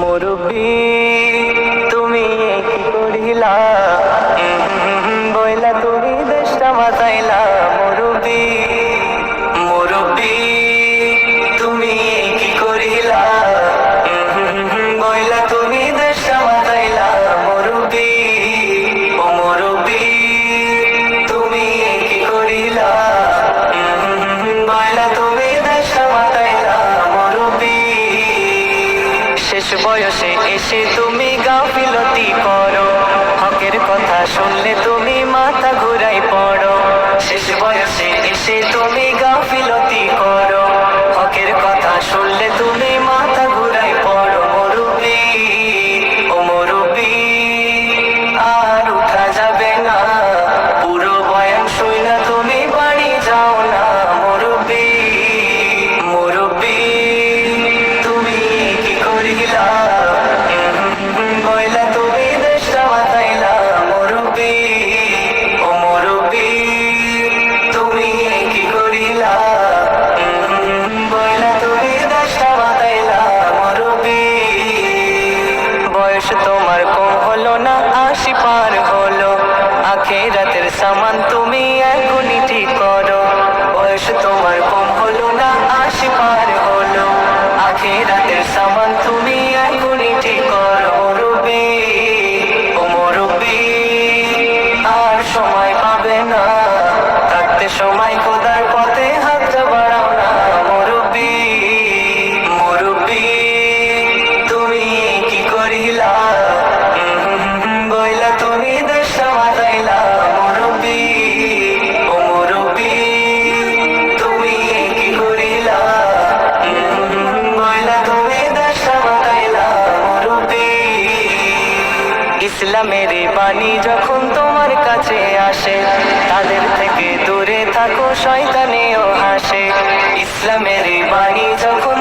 মুরব্বী তুমি কি করিলা? বইলা তুমি দেশটা মাতাইলা মুরব্বী মুরব্বী তুমি কি করিলা? বইলা তুমি দেশটা মাতাইলা মুরব্বী ও মুরব্বী তুমি কি করিলা? বইলা তুমি শেষ বয়সে এসে তুমি গাফিলতি করো। হকের কথা শুনলে তুমি মাথা ঘুরাই পড়ো। শেষ বয়সে এসে তুমি গাফিলতি করো। আখেরাতের ইসলামের বাণী যখন তোমার কাছে আসে, তাদের থেকে দূরে থাকো, শয়তানেও হাসে। ইসলামের বাণী যখন